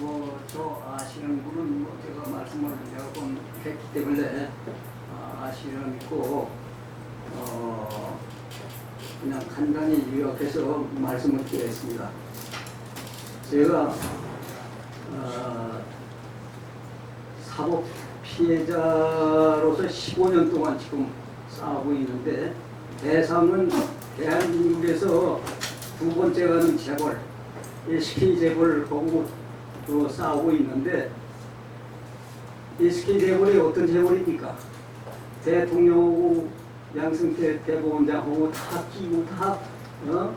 뭐저 아시는 분은 뭐 제가 말씀을 여러 번 했기 때문에 아, 아시는 있고 어 그냥 간단히 요약해서 말씀을 드리겠습니다. 제가 어, 사법 피해자로서 15년 동안 지금 싸우고 있는데 대상은 대한민국에서 두 번째 가는 재벌, SK 재벌하고 또 싸우고 있는데 SK 재벌이 어떤 재벌입니까? 대통령하고 양승태 대법원장하고 다 끼고 다 어?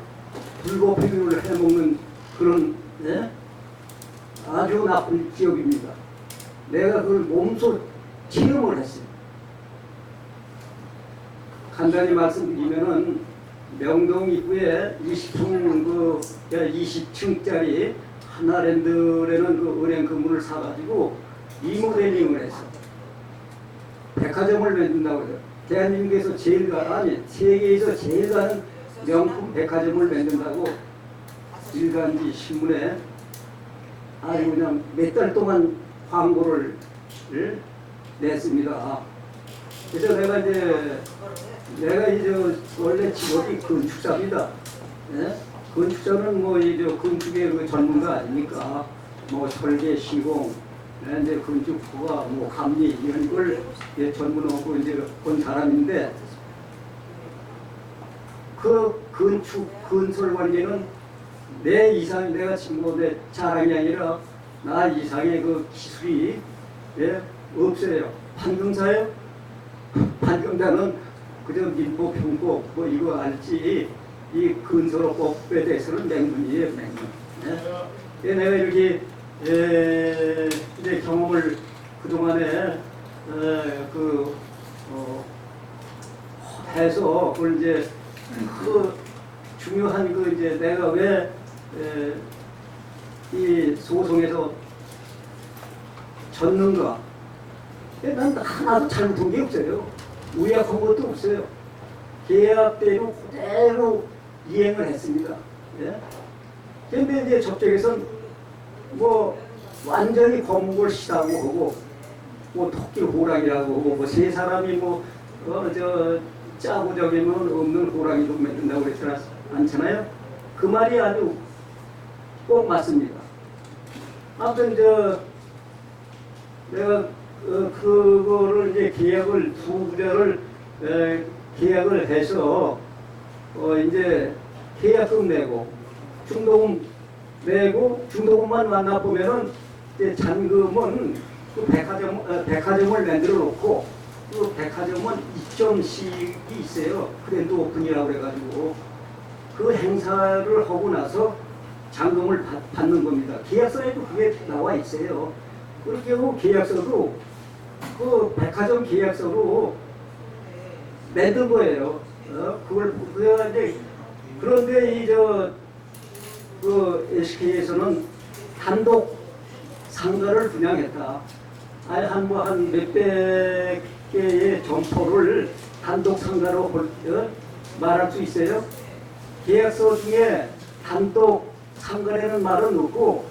불법행위를 해먹는 그런 예? 아주 나쁜 기업입니다. 내가 그걸 몸소 체험을 했어요. 간단히 말씀드리면은 명동 입구에 20층 그 20층짜리 하나랜드라는 그 은행 건물을 사가지고 리모델링을 했어. 백화점을 만든다고 해요. 대한민국에서 제일 가 아니 세계에서 제일 가는 명품 백화점을 만든다고 일간지 신문에 아주 그냥 몇 달 동안 광고를 을 냈습니다. 그래서 내가 이제 내가 이제 원래 직업이 건축자입니다. 예? 건축자는 뭐 이제 건축의 그 전문가 아닙니까? 뭐 설계, 시공, 예, 이제 건축부가 뭐 감리 이런 걸 예, 전문하고 이제 본 사람인데 그 건축 건설 관계는 내 이상 내가 지금 뭐내 자랑이 아니라 나 이상의 그 기술이 예, 없어요. 판금사요? 판금사는 그저 민법 형법 뭐 이거 알지 이 건설업법에 대해서는 맹문이에요 맹문. 예? 예, 내가 이렇게 예, 이제 경험을 그 동안에 에, 그 어, 해서 그걸 이제 그 중요한 그 이제 내가 왜 에, 이 소송에서 졌는가? 예, 난 하나도 잘못한 게 없어요. 우약한 것도 없어요. 계약대로 그대로 이행을 했습니다. 예? 근데 이제 저쪽에선 뭐 완전히 거목을 시다고 하고 뭐 토끼 호랑이라고 하고 뭐 세 사람이 뭐어저 짜고 저기면 없는 호랑이도 만든다고 그랬잖아 않잖아요. 그 말이 아주 꼭 맞습니다. 아무튼 저 내가 어, 그거를 이제 계약을 두 부대를 에, 계약을 해서 어 이제 계약금 내고 중도금 내고 중도금만 만나 보면은 이제 잔금은 그 백화점 어, 백화점을 만들어 놓고 그 백화점은 입점식이 있어요. 그랜드 오픈이라고 그래가지고 그 행사를 하고 나서 잔금을 받, 받는 겁니다. 계약서에도 그게 나와 있어요. 그렇게 하고 계약서도 그 백화점 계약서로 만든 거예요. 어? 그걸 이제 그런데 이저 그 SK에서는 단독 상가를 분양했다. 아예 한뭐한 몇백 개의 점포를 단독 상가로 볼, 어? 말할 수 있어요. 계약서 중에 단독 상가라는 말은 없고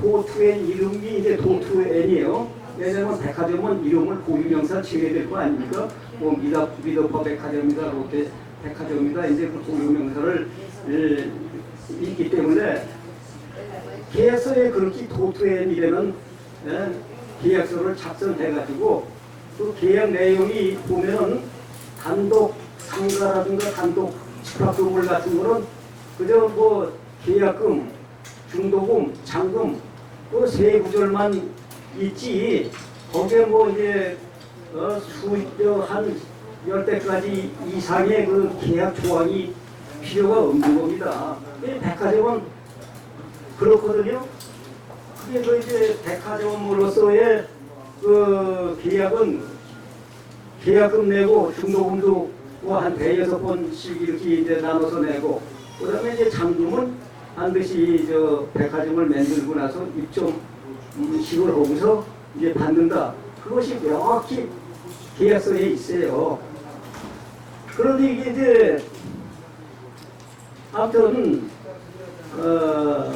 도투의 이름이 이제 도투엔이에요. 왜냐면 백화점은 이름을 고유명사 지어야 될거 아닙니까? 뭐 미더 미더퍼 백화점이다, 롯데 백화점이다 이제 그 고유명사를 예, 있기 때문에 계약서에 그렇게 도투엔이라는 예, 계약서를 작성해가지고 그 계약 내용이 보면은 단독 상가라든가 단독 집합금물 같은 거는 그저 뭐 계약금, 중도금, 잔금 그 세 구절만 있지 거기에 뭐 이제 어, 수한 열대까지 이상의 그 계약 조항이 필요가 없는 겁니다. 이 백화점은 그렇거든요. 그래서 이제 백화점으로서의 그 계약은 계약금 내고 중도금도 뭐한 대여섯 번씩 이렇게 이제 나눠서 내고 그다음에 이제 잔금은 반드시 저 백화점을 만들고 나서 입점 식을 하고서 이제 받는다. 그것이 명확히 계약서에 있어요. 그런데 이게 이제 아무튼 어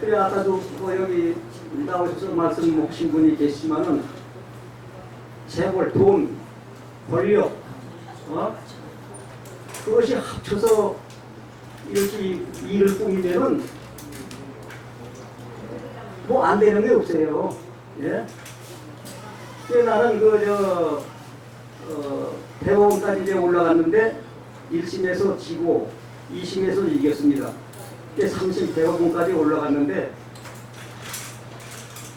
그래 아까도 뭐 여기 나오셔서 말씀하신 분이 계시지만은 재벌, 돈, 권력, 어? 그것이 합쳐서 이렇게 일을 꾸미면은 뭐 안 되는 게 없어요. 예? 그래 나는 그 저 어, 대법원까지 이제 올라갔는데 1심에서 지고 2심에서 이겼습니다. 30 대법원까지 올라갔는데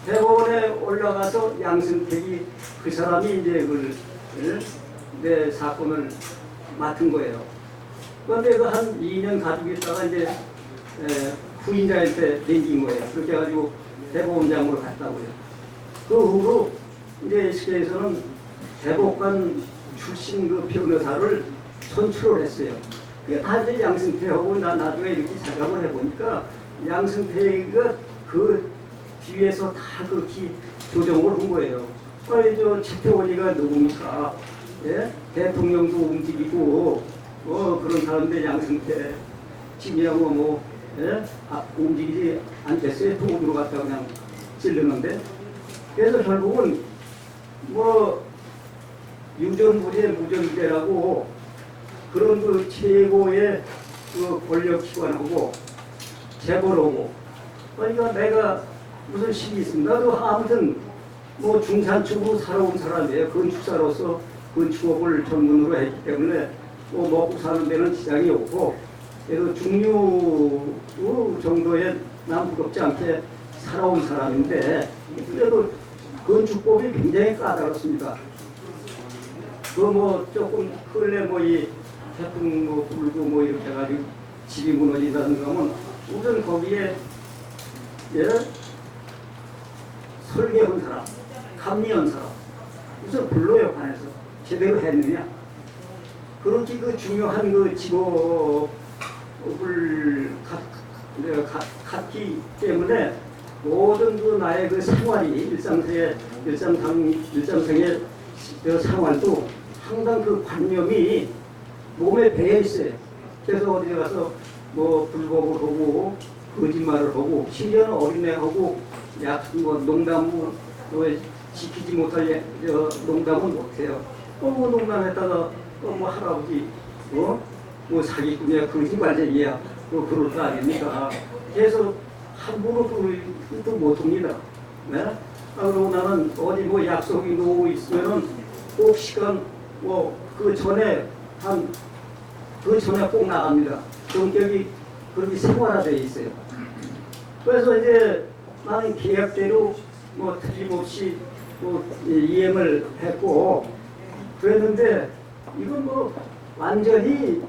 대법원에 올라가서 양승택이 그 사람이 이제 그, 예? 내 사건을 맡은 거예요. 그런데 그 한 2년 가지고 있다가 이제 에, 후임자한테 댕긴 거예요. 그렇게 해가지고 대법원장으로 갔다고요. 그 후로 이제 SK에서는 대법관 출신 그 변호사를 선출을 했어요. 그게 다 이제 양승태하고 나 나중에 이렇게 작업을 해보니까 양승태가 그 뒤에서 다 그렇게 조정을 한 거예요. 아니 저 최태원이가 누굽니까? 예? 대통령도 움직이고 어 그런 사람들 양승태 지금이야뭐 뭐 예? 아, 움직이지 않겠어요? 돈으로 갖다 그냥 찔르는데 그래서 결국은 뭐 유전부재 무전부재라고 그런 그 최고의 그 권력 기관하고 재벌하고 그러니까 내가 무슨 식이 있습니다. 나도 아무튼 뭐 중산층으로 살아온 사람이에요. 건축사로서 건축업을 전문으로 했기 때문에 뭐 먹고 사는 데는 지장이 없고 그래서 중류 정도의 남 부럽지 않게 살아온 사람인데 그래도 건축법이 굉장히 까다롭습니다. 그 뭐 조금 근래 뭐이 태풍 뭐 불고 뭐 이렇게 해가지고 집이 무너진다든가 하면 우선 거기에 예 설계한 사람, 감리한 사람 우선 불러요 관에서 제대로 했느냐 그렇게 그 중요한 그 직업을 갖기 때문에 모든 그 나의 그 생활이 일상생의 일상상 일상생의 그 생활도 항상 그 관념이 몸에 배어 있어요. 그래서 어디 가서 뭐 불법을 하고 거짓말을 하고 심지어는 어린애하고 약뭐 농담 뭐 지키지 못할 예- 저 농담은 못해요. 어뭐 농담했다가 어뭐 할아버지 어 뭐 사기꾼이야 거짓말쟁이야 뭐 그럴 거 아닙니까? 그래서 함부로 그또 못합니다. 네? 아, 그리고 나는 어디 뭐 약속이 놓고 있으면은 꼭 시간 뭐 그 전에 한 그 전에 꼭 나갑니다. 성격이 그렇게 생활화되어 있어요. 그래서 이제 나는 계약대로 뭐 틀림없이 뭐 이행을 했고 그랬는데 이건 뭐 완전히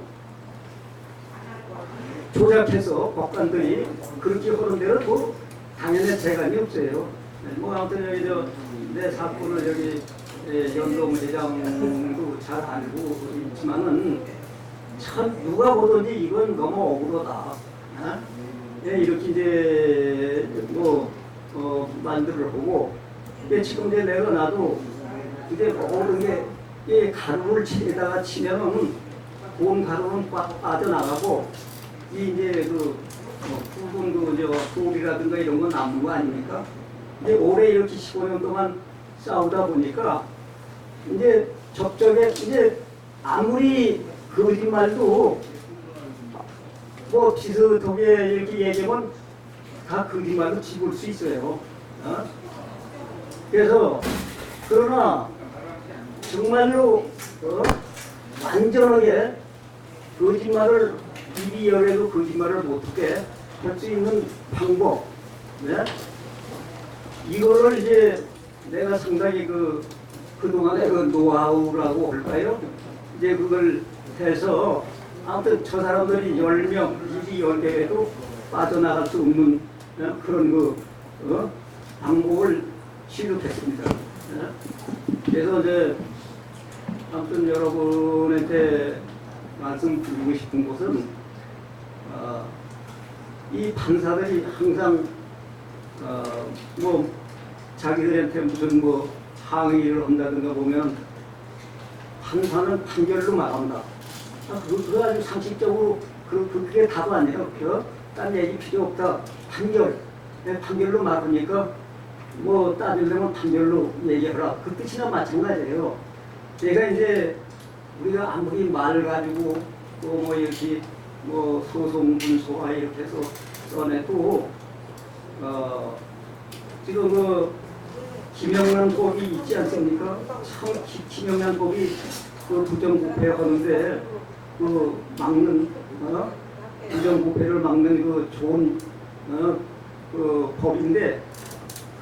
조작해서 법관들이 그렇게 하는 데는 뭐 당연히 재간이 없어요. 네, 뭐 아무튼 여기 저내 사건을 여기 예, 연동 회장도 잘 알고 있지만은 참 누가 보든지 이건 너무 억울하다. 어? 예, 이렇게 이제 뭐 어, 만들을 하고 근데 지금 이제 내가 나도 이제 모든 게이 가루를 치에다가 치면은 온 가루는 꽉 빠져나가고 이 이제 그 뭐, 붉은 그저 돌이라든가 이런 건 남는 거 아닙니까? 이제 올해 이렇게 15년 동안 싸우다 보니까 이제 적적에 이제 아무리 거짓말도 뭐 비슷하게 이렇게 얘기하면 다 거짓말로 집을 수 있어요. 어? 그래서 그러나 정말로 어? 완전하게 거짓말을 열려도 거짓말을 못하게 할 수 있는 방법, 네? 이거를 이제 내가 상당히 그 그동안의 그 노하우라고 할까요? 이제 그걸 해서 아무튼 저 사람들이 10명, 입이 10개에도 빠져나갈 수 없는 어, 그런 그 어? 방법을 취급했습니다. 어? 그래서 이제 아무튼 여러분한테 말씀드리고 싶은 것은 어, 이 판사들이 항상 어, 뭐 자기들한테 무슨 뭐 항의를 한다든가 보면 판사는 판결로 말한다. 아, 그, 그거 아주 상식적으로 그, 그, 그게 답 아니에요. 그, 딴 얘기 필요 없다. 판결. 내 판결로 막으니까 뭐 따지려면 판결로 얘기하라. 그 뜻이나 마찬가지예요. 제가 이제 우리가 아무리 말 가지고 또 뭐 이렇게 뭐 소송 분소화 이렇게 해서 써내도 어 지금 그 김영란 법이 있지 않습니까? 참 기- 김영란 법이 그 부정부패 하는데 그 막는 어? 부정부패를 막는 그 좋은 어? 그 법인데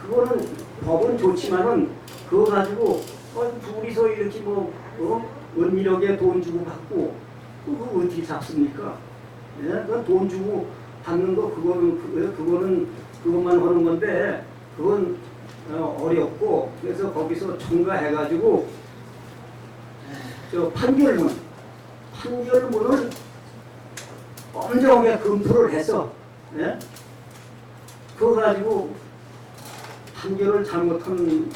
그거는 법은 좋지만은 그거 가지고 어, 둘이서 이렇게 뭐 어? 은밀하게 돈 주고 받고 그거 어떻게 잡습니까? 예? 그돈 주고 받는 거 그거는 그, 그거는 그것만 하는 건데 그건 어, 어렵고 그래서 거기서 첨가해가지고 저 판결문 판결문을 엄정하게 검토를 해서 예? 그거 가지고 판결을 잘못한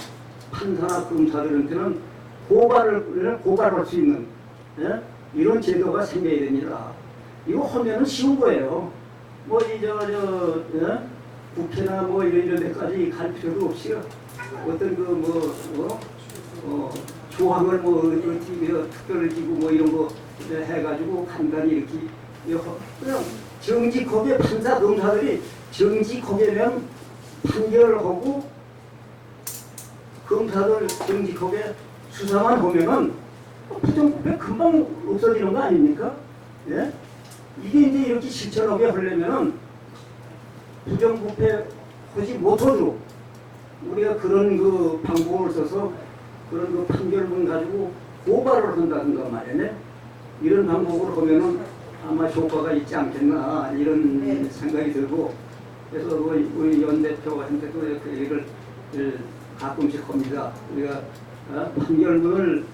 판사나 검사들한테는 고발을 고발할 수 있는 예? 이런 제도가 생겨야 됩니다. 이거 하면은 쉬운 거예요. 뭐 이 저 저 예? 국회나 뭐 이런 이런 데까지 갈 필요도 없이 어떤 그뭐 어? 어, 조항을 뭐 어떻게 그 특별을 지고 뭐 이런 거 해가지고 간단히 이렇게 그냥 정직하게 판사 검사들이 정직하게면 판결하고 검사들 정직하게 수사만 보면은 부정부패 금방 없어지는 거 아닙니까? 예? 이게 이제 이렇게 실천하게 하려면은 부정부패 하지 못하도록 우리가 그런 그 방법을 써서 그런 그 판결문 가지고 고발을 한다든가 말이네. 이런 방법으로 하면은 아마 효과가 있지 않겠나 이런 네. 생각이 들고 그래서 우리, 우리 연 대표한테도 이렇게 얘기를 가끔씩 합니다. 우리가 어? 판결문을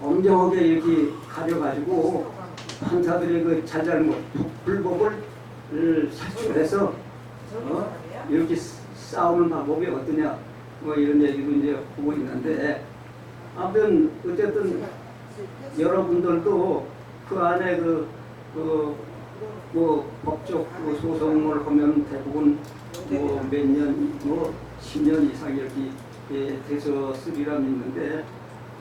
엄정하게 이렇게 가져가지고 판사들의 그 잘잘못 불법을 살출해서 어? 이렇게 싸우는 방법이 어떠냐 뭐 이런 얘기도 이제 하고 있는데 아무튼 어쨌든 여러분들도 그 안에 그, 그, 뭐, 법적 그 소송을 하면 대부분 뭐 몇 년, 뭐 10년 이상 이렇게 예, 돼서 쓰리라 믿는데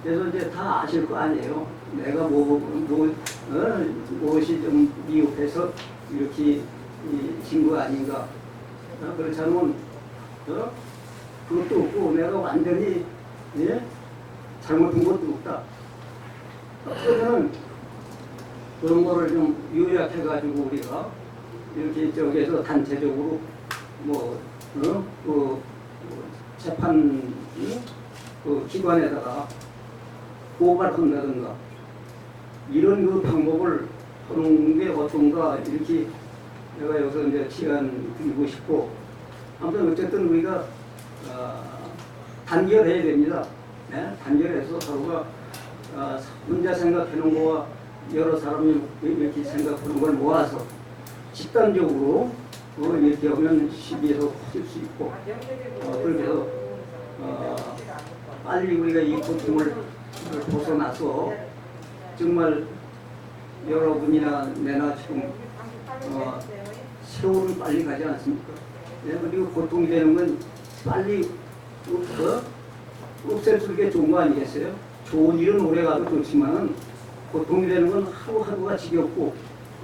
그래서 이제 다 아실 거 아니에요. 내가 뭐, 뭐, 어, 무엇이 좀 미흡해서 이렇게 진거 아닌가. 어, 그렇지 않으면, 어? 그것도 없고 내가 완전히, 예? 잘못한 것도 없다. 그러면 그런 거를 좀 요약해가지고 우리가 이렇게 저기에서 단체적으로 뭐, 어? 그 재판 응? 그 기관에다가 고발한다든가 이런 그 방법을 하는 게 어떤가 이렇게 내가 여기서 이제 시간 드리고 싶고 아무튼 어쨌든 우리가 어, 단결해야 됩니다. 네? 단결해서 서로가 어, 혼자 생각하는 거와 여러 사람이 이렇게 생각하는 걸 모아서 집단적으로 어, 이렇게 하면 시비에서 커질 수 있고 어, 그렇게 해서 어, 빨리 우리가 이 고통을 벗어나서 정말 여러분이나 내나 지금 어, 세월은 빨리 가지 않습니까? 네, 그리고 고통이 되는 건 빨리 없어 없앨 수 있게 좋은 거 아니겠어요? 좋은 일은 오래 가도 좋지만은 고통이 되는 건 하루하루가 지겹고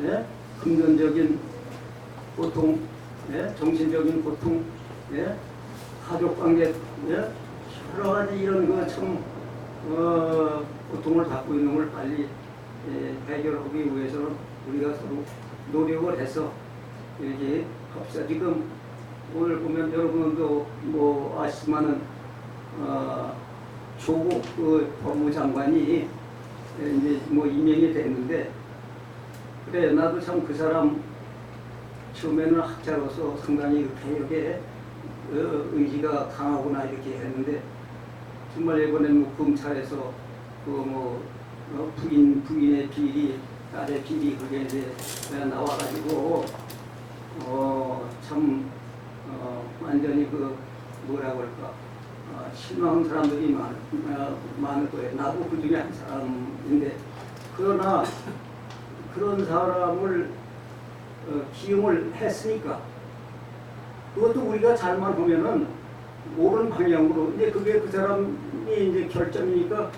예? 금전적인 고통, 예? 정신적인 고통, 예? 가족 관계, 예? 여러 가지 이런 그참 어, 고통을 갖고 있는 걸 빨리 예, 해결하기 위해서는 우리가 서로 노력을 해서 이렇게 합시다. 지금 오늘 보면 여러분도 뭐 아시지만은 어, 조국 그 법무장관이 이제 뭐 임명이 됐는데 그래 나도 참 그 사람 처음에는 학자로서 상당히 개혁에 어, 의지가 강하구나 이렇게 했는데 정말 이번에는 뭐 검찰에서 그뭐 어, 부인 부인의 비리 딸의 비리 그게 이제 나와가지고 어참 어, 완전히 그 뭐라고 할까? 어, 실망한 사람들이 많, 어, 많을 거예요. 나도 그 중에 한 사람인데. 그러나 그런 사람을 어, 기용을 했으니까 그것도 우리가 잘만 하면은 옳은 방향으로. 이제 그게 그 사람이 이제 결정이니까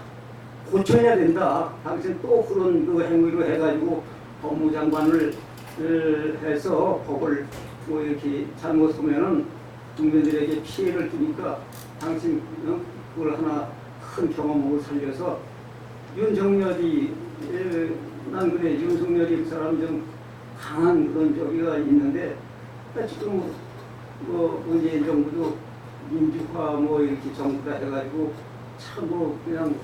고쳐야 된다. 당신 또 그런 그 행위로 해가지고 법무장관을 을 해서 법을 뭐 이렇게 잘못하면은 국민들에게 피해를 주니까 당신 어? 그걸 하나 큰 경험으로 살려서 윤석열이 에, 난 그래 윤석열이 그 사람 좀 강한 그런 저기가 있는데 지금 뭐 문재인 정부도 민주화 뭐 이렇게 정부가 해가지고 참 뭐 그냥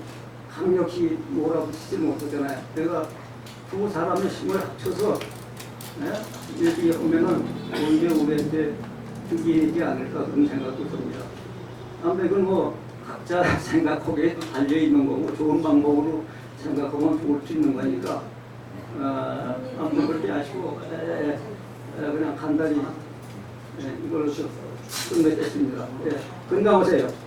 강력히 몰아붙이지 못하잖아요. 내가 두 사람의 힘을 합쳐서 예? 이렇게 하면은 오히려 우리한테 득이지 않을까 그런 생각도 듭니다. 아무튼 이건 뭐 각자 생각하기에 달려 있는 거고 좋은 방법으로 생각하면 좋을 수 있는 거니까 어, 아무튼 그렇게 하시고 에, 에, 그냥 간단히 예, 이걸로 끝맺겠습니다. 예, 건강하세요.